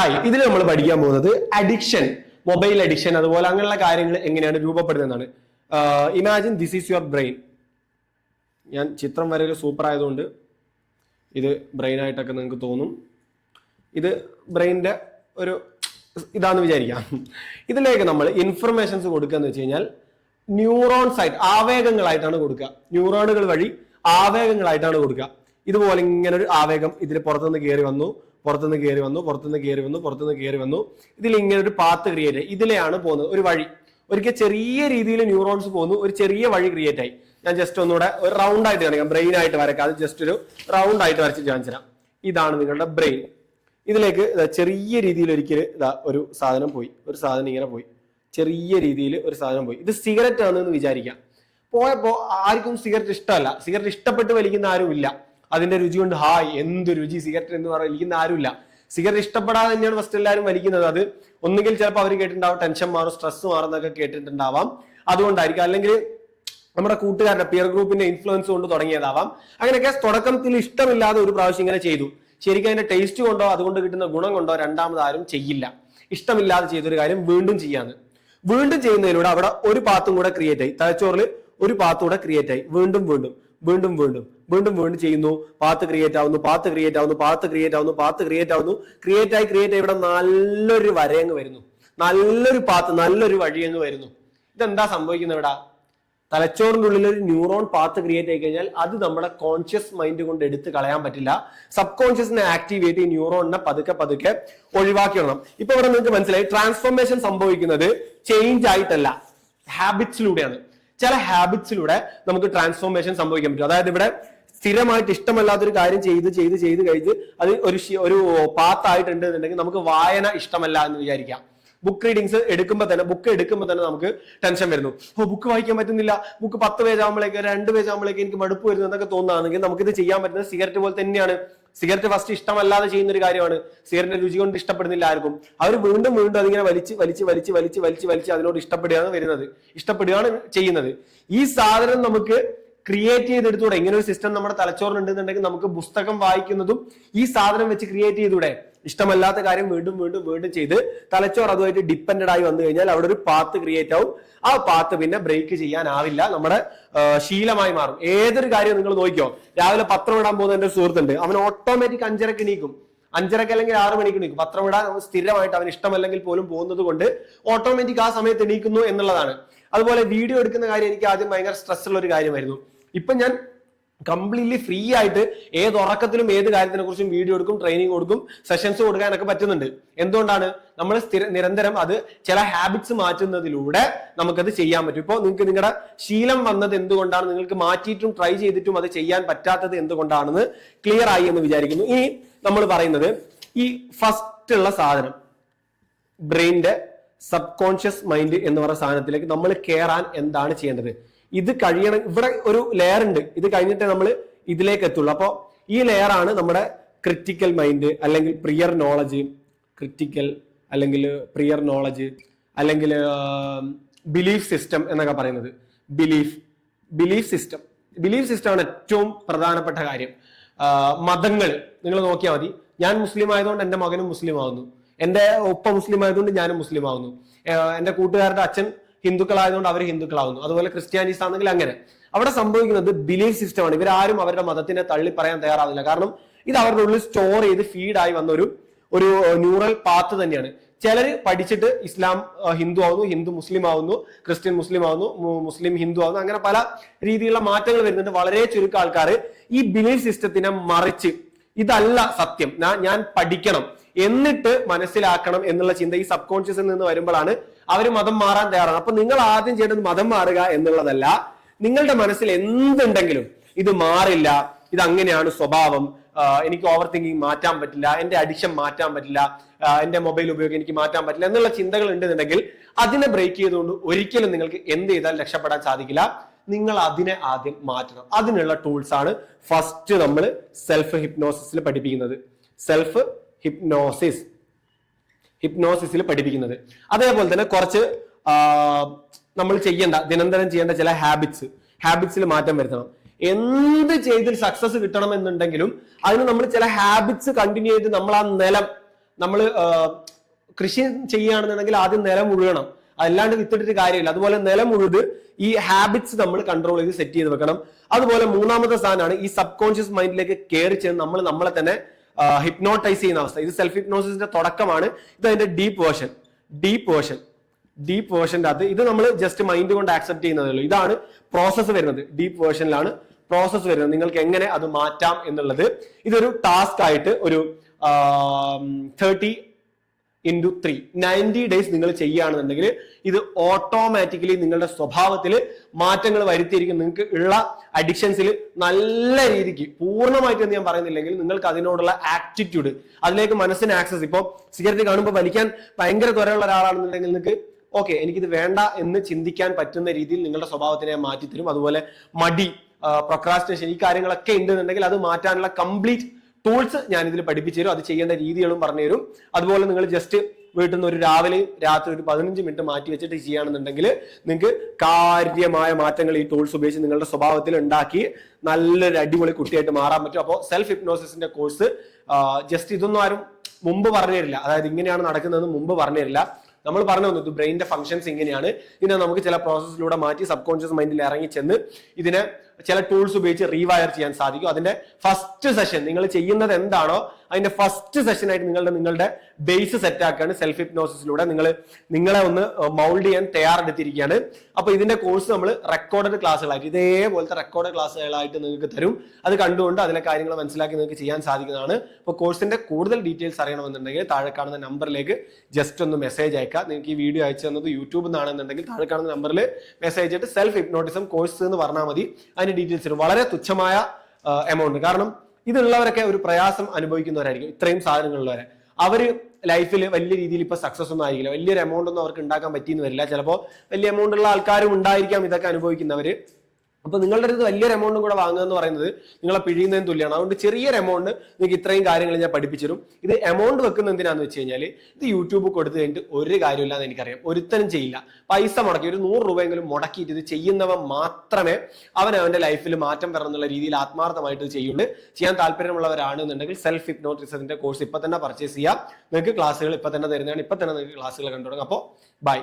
Hi ഇതിൽ നമ്മൾ പഠിക്കാൻ പോകുന്നത് അഡിക്ഷൻ മൊബൈൽ അഡിക്ഷൻ അതുപോലെ അങ്ങനെയുള്ള കാര്യങ്ങൾ എങ്ങനെയാണ് രൂപപ്പെടുന്നതെന്നാണ് imagine this is your brain ഞാൻ ചിത്രം വരയിൽ സൂപ്പർ ആയതുകൊണ്ട് ഇത് ബ്രെയിൻ ആയിട്ടൊക്കെ നിങ്ങൾക്ക് തോന്നും. ഇത് ബ്രെയിനിന്റെ ഒരു ഇതാണെന്ന് വിചാരിക്കാം. ഇതിലേക്ക് നമ്മൾ ഇൻഫർമേഷൻസ് കൊടുക്കുക എന്ന് വെച്ച് കഴിഞ്ഞാൽ ന്യൂറോൺസ് ആയിട്ട് ആവേഗങ്ങളായിട്ടാണ് കൊടുക്കുക. ന്യൂറോണുകൾ വഴി ആവേഗങ്ങളായിട്ടാണ് കൊടുക്കുക. ഇതുപോലെ ഇങ്ങനെ ഒരു ആവേഗം ഇതിൽ പുറത്തുനിന്ന് കയറി വന്നു. പുറത്തുനിന്ന് കയറി വന്നു പുറത്തുനിന്ന് കയറി വന്നു പുറത്തുനിന്ന് കയറി വന്നു. ഇതിൽ ഇങ്ങനെ ഒരു പാത്ത് ക്രിയേറ്റ് ഇതിലെയാണ് പോകുന്നത് ഒരു വഴി. ഒരിക്കൽ ചെറിയ രീതിയിൽ ന്യൂറോൺസ് പോകുന്നു ഒരു ചെറിയ വഴി ക്രിയേറ്റ് ആയി. ഞാൻ ജസ്റ്റ് ഒന്നുകൂടെ ഒരു റൗണ്ട് ആയിട്ട് കാണിക്കാം. ബ്രെയിൻ ആയിട്ട് വരക്കാം അത് ജസ്റ്റ് ഒരു റൗണ്ട് ആയിട്ട് വരച്ച് കാണിച്ചു തരാം. ഇതാണ് നിങ്ങളുടെ ബ്രെയിൻ ഇതിലേക്ക് ഇതാ ചെറിയ രീതിയിൽ ഒരിക്കൽ ഇതാ ഒരു സാധനം പോയി. ഒരു സാധനം ഇങ്ങനെ പോയി. ചെറിയ രീതിയിൽ ഒരു സാധനം പോയി. ഇത് സിഗരറ്റ് ആണെന്ന് വിചാരിക്കാം. പോയപ്പോ ആർക്കും സിഗരറ്റ് ഇഷ്ടമല്ല. സിഗരറ്റ് ഇഷ്ടപ്പെട്ട് വലിക്കുന്ന ആരും ഇല്ല അതിന്റെ രുചി കൊണ്ട് ഹായ് എന്ത് രുചി സിഗരറ്റ് എന്ന് പറഞ്ഞാൽ വലിക്കുന്ന ആരുമില്ല. സിഗരറ്റ് ഇഷ്ടപ്പെടാതെ തന്നെയാണ് ഫസ്റ്റ് എല്ലാവരും വലിക്കുന്നത്. അത് ഒന്നുകിൽ ചിലപ്പോൾ അവർ കേട്ടിട്ടുണ്ടാവും ടെൻഷൻ മാറും സ്ട്രെസ് മാറുന്നൊക്കെ കേട്ടിട്ടുണ്ടാവാം. അതുകൊണ്ടായിരിക്കും. അല്ലെങ്കിൽ നമ്മുടെ കൂട്ടുകാരുടെ പിയർ ഗ്രൂപ്പിന്റെ ഇൻഫ്ലുവൻസ് കൊണ്ട് തുടങ്ങിയതാവാം. അങ്ങനെയൊക്കെ തുടക്കത്തിൽ ഇഷ്ടമില്ലാതെ ഒരു പ്രാവശ്യം ഇങ്ങനെ ചെയ്തു. ശരിക്കും അതിന്റെ ടേസ്റ്റ് കൊണ്ടോ അതുകൊണ്ട് കിട്ടുന്ന ഗുണം കൊണ്ടോ രണ്ടാമത് ആരും ചെയ്യില്ല. ഇഷ്ടമില്ലാതെ ചെയ്തൊരു കാര്യം വീണ്ടും ചെയ്യാന്ന്. വീണ്ടും ചെയ്യുന്നതിലൂടെ അവിടെ ഒരു പാത്തും കൂടെ ക്രിയേറ്റ് ആയി. തലച്ചോറിൽ ഒരു പാത്തും കൂടെ ക്രിയേറ്റ് ആയി. വീണ്ടും വീണ്ടും. വീണ്ടും വീണ്ടും വീണ്ടും വീണ്ടും ചെയ്യുന്നു. പാത്ത് ക്രിയേറ്റ് ആവുന്നു പാത്ത് ക്രിയേറ്റ് ആവുന്നു പാത്ത് ക്രിയേറ്റ് ആവുന്നു പാത്ത് ക്രിയേറ്റ് ആവുന്നു. ക്രിയേറ്റ് ആയി ക്രിയേറ്റ് ആയി ഇവിടെ നല്ലൊരു വരയങ്ങ് വരുന്നു. നല്ലൊരു പാത്ത് നല്ലൊരു വഴിയങ്ങ് വരുന്നു. ഇതെന്താ സംഭവിക്കുന്നത് ഇവിടെ? തലച്ചോറിന്റെ ഉള്ളിൽ ഒരു ന്യൂറോൺ പാത്ത് ക്രിയേറ്റ് ആയി കഴിഞ്ഞാൽ അത് നമ്മുടെ കോൺഷ്യസ് മൈൻഡ് കൊണ്ട് എടുത്ത് കളയാൻ പറ്റില്ല. സബ് കോൺഷ്യസിനെ ആക്ടിവേറ്റ് ഈ ന്യൂറോണിനെ പതുക്കെ പതുക്കെ ഒഴിവാക്കി വിടണം ഇപ്പൊ ഇവിടെ നിങ്ങൾക്ക് മനസ്സിലായി. ട്രാൻസ്ഫോർമേഷൻ സംഭവിക്കുന്നത് ചേഞ്ച് ആയിട്ടല്ല. ഹാബിറ്റ്സിലൂടെയാണ് ചില ഹാബിറ്റ്സിലൂടെ നമുക്ക് ട്രാൻസ്ഫോർമേഷൻ സംഭവിക്കാൻ പറ്റും. അതായത് ഇവിടെ സ്ഥിരമായിട്ട് ഇഷ്ടമല്ലാത്തൊരു കാര്യം ചെയ്ത് ചെയ്ത് ചെയ്ത് കഴിഞ്ഞ് അത് ഒരു ഒരു പാത്തായിട്ടുണ്ട് എന്നുണ്ടെങ്കിൽ നമുക്ക് വായന ഇഷ്ടമല്ല എന്ന് വിചാരിക്കാം. ബുക്ക് റീഡിങ്സ് എടുക്കുമ്പോൾ തന്നെ ബുക്ക് എടുക്കുമ്പോൾ തന്നെ നമുക്ക് ടെൻഷൻ വരുന്നു. ഓ ബുക്ക് വായിക്കാൻ പറ്റുന്നില്ല. ബുക്ക് പത്ത് പേജ് ആകുമ്പോഴേക്ക് രണ്ട് പേജ് ആകുമ്പോഴേക്ക് എനിക്ക് മടുപ്പ് വരുന്നു എന്നൊക്കെ തോന്നുകയാണെങ്കിൽ ഇത് ചെയ്യാൻ പറ്റുന്നത് സിഗരറ്റ് പോലെ തന്നെയാണ്. സിഗരറ്റ് ഫസ്റ്റ് ഇഷ്ടമല്ലാതെ ചെയ്യുന്ന ഒരു കാര്യമാണ്. സിഗരറ്റിന്റെ രുചി കൊണ്ട് ഇഷ്ടപ്പെടുന്നില്ല ആർക്കും. അവർ വീണ്ടും വീണ്ടും അതിങ്ങനെ വലിച്ച് വലിച്ച് വലിച്ച് വലിച്ച് വലിച്ച് വലിച്ച് അതിനോട് ഇഷ്ടപ്പെടുകയാണ് വരുന്നത്. ഇഷ്ടപ്പെടുകയാണ് ചെയ്യുന്നത്. ഈ സാധനം നമുക്ക് ക്രിയേറ്റ് ചെയ്തെടുത്തൂടെ? ഇങ്ങനെ ഒരു സിസ്റ്റം നമ്മുടെ തലച്ചോറിനുണ്ടെന്നുണ്ടെങ്കിൽ നമുക്ക് പുസ്തകം വായിക്കുന്നതും ഈ സാധനം വെച്ച് ക്രിയേറ്റ് ചെയ്തൂടെ? ഇഷ്ടമല്ലാത്ത കാര്യം വീണ്ടും വീണ്ടും വീണ്ടും ചെയ്ത് തലച്ചോർ അതുമായിട്ട് ഡിപ്പെൻഡ് ആയി വന്നു കഴിഞ്ഞാൽ അവിടെ ഒരു പാത്ത് ക്രിയേറ്റ് ആവും. ആ പാത്ത് പിന്നെ ബ്രേക്ക് ചെയ്യാനാവില്ല. നമ്മുടെ ശീലമായി മാറും. ഏതൊരു കാര്യം നിങ്ങൾ നോക്കിയോ രാവിലെ പത്രം ഇടാൻ പോകുന്ന എന്റെ സുഹൃത്തുണ്ട്. അവൻ ഓട്ടോമാറ്റിക് അഞ്ചരക്ക് എണീക്കും. അഞ്ചരക്ക് അല്ലെങ്കിൽ ആറ് മണിക്ക് എണീക്കും. പത്രം ഇടാൻ സ്ഥിരമായിട്ട് അവൻ ഇഷ്ടമല്ലെങ്കിൽ പോലും പോകുന്നത് കൊണ്ട് ഓട്ടോമാറ്റിക് ആ സമയത്ത് എണീക്കുന്നു എന്നുള്ളതാണ്. അതുപോലെ വീഡിയോ എടുക്കുന്ന കാര്യം എനിക്ക് ആദ്യം ഭയങ്കര സ്ട്രെസ് ഉള്ള ഒരു കാര്യമായിരുന്നു. ഇപ്പൊ ഞാൻ കംപ്ലീറ്റ്ലി ഫ്രീ ആയിട്ട് ഏത് ഉറക്കത്തിലും ഏത് കാര്യത്തിനെ കുറിച്ചും വീഡിയോ എടുക്കും ട്രെയിനിങ് കൊടുക്കും സെഷൻസ് കൊടുക്കാനൊക്കെ പറ്റുന്നുണ്ട്. എന്തുകൊണ്ടാണ്? നമ്മൾ സ്ഥിര നിരന്തരം അത് ചില ഹാബിറ്റ്സ് മാറ്റുന്നതിലൂടെ നമുക്കത് ചെയ്യാൻ പറ്റും. ഇപ്പോൾ നിങ്ങൾക്ക് നിങ്ങളുടെ ശീലം വന്നത് എന്തുകൊണ്ടാണ്? നിങ്ങൾക്ക് മാറ്റിയിട്ടും ട്രൈ ചെയ്തിട്ടും അത് ചെയ്യാൻ പറ്റാത്തത് എന്തുകൊണ്ടാണെന്ന് ക്ലിയർ ആയി എന്ന് വിചാരിക്കുന്നു. ഇനി നമ്മൾ പറയുന്നത് ഈ ഫസ്റ്റ് ഉള്ള സാധനം ബ്രെയിനിന്റെ സബ് കോൺഷ്യസ് മൈൻഡ് എന്ന് പറയുന്ന സാധനത്തിലേക്ക് നമ്മൾ കയറാൻ എന്താണ് ചെയ്യേണ്ടത്? ഇത് കഴിയണം ഇവിടെ ഒരു ലെയർ ഉണ്ട്. ഇത് കഴിഞ്ഞിട്ടേ നമ്മൾ ഇതിലേക്ക് എത്തുള്ളൂ. അപ്പോൾ ഈ ലെയർ ആണ് നമ്മുടെ ക്രിറ്റിക്കൽ മൈൻഡ് അല്ലെങ്കിൽ പ്രിയർ നോളജ് ക്രിറ്റിക്കൽ അല്ലെങ്കിൽ പ്രിയർ നോളജ് അല്ലെങ്കിൽ ബിലീഫ് സിസ്റ്റം എന്നൊക്കെ പറയുന്നത്. ബിലീഫ് ബിലീഫ് സിസ്റ്റം ബിലീഫ് സിസ്റ്റമാണ് ഏറ്റവും പ്രധാനപ്പെട്ട കാര്യം. മതങ്ങൾ. നിങ്ങൾ നോക്കിയാൽ മതി. ഞാൻ മുസ്ലിം ആയതുകൊണ്ട് എന്റെ മകനും മുസ്ലിം ആവുന്നു. എന്റെ ഉപ്പ മുസ്ലിം ആയതുകൊണ്ട് ഞാനും മുസ്ലിം ആവുന്നു. എന്റെ കൂട്ടുകാരുടെ അച്ഛൻ ഹിന്ദുക്കളായതുകൊണ്ട് അവർ ഹിന്ദുക്കളാവുന്നു. അതുപോലെ ക്രിസ്ത്യാനിസ് ആണെങ്കിൽ അങ്ങനെ. അവിടെ സംഭവിക്കുന്നത് ബിലീഫ് സിസ്റ്റമാണ് ഇവരാരും അവരുടെ മതത്തിനെ തള്ളി പറയാൻ തയ്യാറാവുന്നില്ല. കാരണം ഇത് അവരുടെ ഉള്ളിൽ സ്റ്റോർ ചെയ്ത് ഫീഡായി വന്ന ഒരു ഒരു ന്യൂറൽ പാത്ത് തന്നെയാണ്. ചിലർ പഠിച്ചിട്ട് ഇസ്ലാം ഹിന്ദു ആവുന്നു ഹിന്ദു മുസ്ലിം ആവുന്നു ക്രിസ്ത്യൻ മുസ്ലിം ആവുന്നു മുസ്ലിം ഹിന്ദു ആവുന്നു അങ്ങനെ പല രീതിയിലുള്ള മാറ്റങ്ങൾ വരുന്നുണ്ട്. വളരെ ചുരുക്കം ആൾക്കാർ ഈ ബിലീഫ് സിസ്റ്റത്തിനെ മറിച്ച്. ഇതല്ല സത്യം. ഞാൻ ഞാൻ പഠിക്കണം. എന്നിട്ട് മനസ്സിലാക്കണം എന്നുള്ള ചിന്ത ഈ സബ് കോൺഷ്യസിൽ നിന്ന് വരുമ്പോഴാണ് അവർ മതം മാറാൻ തയ്യാറാണ്. അപ്പൊ നിങ്ങൾ ആദ്യം ചെയ്യേണ്ടത് മതം മാറുക എന്നുള്ളതല്ല നിങ്ങളുടെ മനസ്സിൽ എന്തുണ്ടെങ്കിലും ഇത് മാറില്ല ഇത് അങ്ങനെയാണ് സ്വഭാവം എനിക്ക് ഓവർ തിങ്കിങ് മാറ്റാൻ പറ്റില്ല എന്റെ അഡിക്ഷൻ മാറ്റാൻ പറ്റില്ല എന്റെ മൊബൈൽ ഉപയോഗം എനിക്ക് മാറ്റാൻ പറ്റില്ല എന്നുള്ള ചിന്തകൾ ഉണ്ടെന്നുണ്ടെങ്കിൽ അതിനെ ബ്രേക്ക് ചെയ്തുകൊണ്ട് ഒരിക്കലും നിങ്ങൾക്ക് എന്ത് ചെയ്താൽ രക്ഷപ്പെടാൻ സാധിക്കില്ല. നിങ്ങൾ അതിനെ ആദ്യം മാറ്റണം. അതിനുള്ള ടൂൾസ് ആണ് ഫസ്റ്റ് നമ്മൾ സെൽഫ് ഹിപ്നോസിസിൽ പഠിപ്പിക്കുന്നത്. സെൽഫ് ഹിപ്നോസിസ് ഹിപ്നോസിസിൽ പഠിപ്പിക്കുന്നത്. അതേപോലെ തന്നെ കുറച്ച് നമ്മൾ ചെയ്യേണ്ട ദിനംതരം ചെയ്യേണ്ട ചില ഹാബിറ്റ്സ് ഹാബിറ്റ്സിൽ മാറ്റം വരുത്തണം. എന്ത് ചെയ്തിൽ സക്സസ് കിട്ടണം എന്നുണ്ടെങ്കിലും അതിന് നമ്മൾ ചില ഹാബിറ്റ്സ് കണ്ടിന്യൂ ചെയ്ത് നമ്മൾ ആ നിലം നമ്മൾ കൃഷി ചെയ്യുകയാണെന്നുണ്ടെങ്കിൽ ആദ്യം നിലം ഉഴുകണം. അല്ലാണ്ട് വിത്തിട്ടിട്ട് കാര്യമില്ല. അതുപോലെ നിലം ഉഴുത് ഈ ഹാബിറ്റ്സ് നമ്മൾ കൺട്രോൾ ചെയ്ത് സെറ്റ് ചെയ്ത് വെക്കണം. അതുപോലെ മൂന്നാമത്തെ സാധനമാണ് ഈ സബ് കോൺഷ്യസ് മൈൻഡിലേക്ക് കയറി ചെന്ന് നമ്മൾ നമ്മളെ തന്നെ ഹിപ്നോട്ടൈസ് ചെയ്യുന്ന അവസ്ഥ. ഇത് സെൽഫ് ഹിപ്നോസിന്റെ തുടക്കമാണ്. ഇത് അതിന്റെ deep version deep version deep വേർഷന്റെ അകത്ത് ഇത് നമ്മൾ ജസ്റ്റ് മൈൻഡ് കൊണ്ട് ആക്സെപ്റ്റ് ചെയ്യുന്നതേ ഉള്ളൂ. ഇതാണ് പ്രോസസ്സ് വരുന്നത്. ഡീപ്പ് വേർഷനിലാണ് പ്രോസസ്സ് വരുന്നത്. നിങ്ങൾക്ക് എങ്ങനെ അത് മാറ്റാം എന്നുള്ളത്. ഇതൊരു ടാസ്ക് ആയിട്ട് ഒരു thirty into three ninety days നിങ്ങൾ ചെയ്യുകയാണെന്നുണ്ടെങ്കിൽ ഇത് ഓട്ടോമാറ്റിക്കലി നിങ്ങളുടെ സ്വഭാവത്തിൽ മാറ്റങ്ങൾ വരുത്തിയിരിക്കും. നിങ്ങൾക്ക് ഉള്ള അഡിക്ഷൻസിൽ നല്ല രീതിക്ക് പൂർണമായിട്ട് എന്ന് ഞാൻ പറയുന്നില്ലെങ്കിൽ നിങ്ങൾക്ക് അതിനോടുള്ള ആറ്റിറ്റ്യൂഡ് അതിലേക്ക് മനസ്സിന് ആക്സസ് ഇപ്പോൾ സിഗരറ്റ് കാണുമ്പോൾ വലിക്കാൻ ഭയങ്കര ത്വരയുള്ള ഒരാളാണെന്നുണ്ടെങ്കിൽ നിങ്ങൾക്ക് ഓക്കെ എനിക്കിത് വേണ്ട എന്ന് ചിന്തിക്കാൻ പറ്റുന്ന രീതിയിൽ നിങ്ങളുടെ സ്വഭാവത്തിനെ മാറ്റിത്തരും. അതുപോലെ മടി പ്രൊക്രാസ്റ്റിനേഷൻ ഈ കാര്യങ്ങളൊക്കെ ഉണ്ടെന്നുണ്ടെങ്കിൽ അത് മാറ്റാനുള്ള കംപ്ലീറ്റ് ടൂൾസ് ഞാൻ ഇതിൽ പഠിപ്പിച്ചു തരും. അത് ചെയ്യേണ്ട രീതികളും പറഞ്ഞു തരും. അതുപോലെ നിങ്ങൾ ജസ്റ്റ് വീട്ടിൽ നിന്ന് ഒരു രാവിലെ രാത്രി ഒരു പതിനഞ്ച് മിനിറ്റ് മാറ്റി വെച്ചിട്ട് ചെയ്യുകയാണെന്നുണ്ടെങ്കിൽ നിങ്ങൾക്ക് കാര്യമായ മാറ്റങ്ങൾ ഈ ടൂൾസ് ഉപയോഗിച്ച് നിങ്ങളുടെ സ്വഭാവത്തിൽ ഉണ്ടാക്കി നല്ലൊരു അടിപൊളി കുട്ടിയായിട്ട് മാറാൻ പറ്റും. അപ്പോൾ സെൽഫ് ഹിപ്നോസിന്റെ കോഴ്സ് ജസ്റ്റ് ഇതൊന്നും ആരും മുമ്പ് പറഞ്ഞു തരില്ല. അതായത് ഇങ്ങനെയാണ് നടക്കുന്നതെന്ന് മുമ്പ് പറഞ്ഞു തരില്ല. നമ്മൾ പറഞ്ഞു തന്നു ബ്രെയിനിന്റെ ഫംഗ്ഷൻസ് ഇങ്ങനെയാണ്. ഇതിനെ നമുക്ക് ചില പ്രോസസ്സിലൂടെ മാറ്റി സബ് കോൺഷ്യസ് മൈൻഡിൽ ഇറങ്ങി ചെന്ന് ഇതിനെ ചില ടൂൾസ് ഉപയോഗിച്ച് റീവയർ ചെയ്യാൻ സാധിക്കും. അതിന്റെ ഫസ്റ്റ് സെഷൻ നിങ്ങൾ ചെയ്യുന്നത് എന്താണോ അതിന്റെ ഫസ്റ്റ് സെഷൻ ആയിട്ട് നിങ്ങളുടെ നിങ്ങളുടെ ബേസ് സെറ്റ് ആക്കുകയാണ്. സെൽഫ് ഹിപ്നോസിസിലൂടെ നിങ്ങൾ നിങ്ങളെ ഒന്ന് മൗൾഡ് ചെയ്യാൻ തയ്യാറെടുത്തിരിക്കുകയാണ്. അപ്പൊ ഇതിന്റെ കോഴ്സ് നമ്മൾ റെക്കോർഡഡ് ക്ലാസ്സുകളായിട്ട് ഇതേപോലത്തെ റെക്കോർഡ് ക്ലാസ്സുകളായിട്ട് നിങ്ങൾക്ക് തരും. അത് കണ്ടുകൊണ്ട് അതിലെ കാര്യങ്ങൾ മനസ്സിലാക്കി നിങ്ങൾക്ക് ചെയ്യാൻ സാധിക്കുന്നതാണ്. അപ്പോൾ കോഴ്സിന്റെ കൂടുതൽ ഡീറ്റെയിൽസ് അറിയണമെന്നുണ്ടെങ്കിൽ താഴെ കാണുന്ന നമ്പറിലേക്ക് ജസ്റ്റ് ഒന്ന് മെസ്സേജ് അയക്കുക നിങ്ങൾക്ക് ഈ വീഡിയോ അയച്ചു തന്നത് യൂട്യൂബിൽ നിന്നാണെന്നുണ്ടെങ്കിൽ താഴെ കാണുന്ന നമ്പറിൽ മെസ്സേജ് ആയിട്ട് സെൽഫ് ഹിപ്നോട്ടിസം കോഴ്സ് എന്ന് പറഞ്ഞാൽ മതി അതിന്റെ ഡീറ്റെയിൽസ് തരും വളരെ തുച്ഛമായ എമൗണ്ട് കാരണം ഇതുള്ളവരൊക്കെ ഒരു പ്രയാസം അനുഭവിക്കുന്നവരായിരിക്കും ഇത്രയും സാധനങ്ങളുള്ളവരെ. അവർ ലൈഫിൽ വലിയ രീതിയിൽ ഇപ്പൊ സക്സസ് ഒന്നും ആയിരിക്കില്ല വലിയൊരു എമൗണ്ട് ഒന്നും അവർക്ക് ഉണ്ടാക്കാൻ പറ്റിയെന്ന് വരില്ല. ചിലപ്പോൾ വലിയ എമൗണ്ട് ഉള്ള ആൾക്കാരും ഉണ്ടായിരിക്കാം ഇതൊക്കെ അനുഭവിക്കുന്നവര്. അപ്പൊ നിങ്ങളുടെ അടുത്ത് വലിയൊരു എമൗണ്ടും കൂടെ വാങ്ങുക എന്ന് പറയുന്നത് നിങ്ങളെ പിഴിയുന്നതിന് തുല്യമാണ്. അതുകൊണ്ട് ചെറിയൊരു എമൗണ്ട് നിങ്ങൾക്ക് ഇത്രയും കാര്യങ്ങൾ ഞാൻ പഠിപ്പിച്ചിരും ഇത് എമൗണ്ട് വെക്കുന്ന എന്തിനാന്ന് വെച്ച് കഴിഞ്ഞാൽ ഇത് യൂട്യൂബ് കൊടുത്തു കഴിഞ്ഞിട്ട് ഒരു കാര്യമില്ല എന്ന് എനിക്കറിയാം. ഒരുത്തനും ചെയ്യില്ല. പൈസ മുടക്കി ഒരു നൂറ് രൂപയെങ്കിലും മുടക്കിയിട്ട് ഇത് ചെയ്യുന്നവൻ മാത്രമേ അവൻ അവന്റെ ലൈഫിൽ മാറ്റം വരണം എന്നുള്ള രീതിയിൽ ആത്മാർത്ഥമായിട്ട് ഇത് ചെയ്യുള്ളൂ. ചെയ്യാൻ താല്പര്യമുള്ളവരാണ് എന്നുണ്ടെങ്കിൽ സെൽഫ് ഹിപ്നോട്ടിസത്തിന്റെ കോഴ്സ് ഇപ്പൊ തന്നെ പർച്ചേസ് ചെയ്യാം. നിങ്ങൾക്ക് ക്ലാസ്സുകൾ ഇപ്പൊ തന്നെ തരുന്നതാണ്. ഇപ്പൊ തന്നെ നിങ്ങൾക്ക് ക്ലാസ്സുകൾ കണ്ടു തുടങ്ങാം അപ്പോൾ ബൈ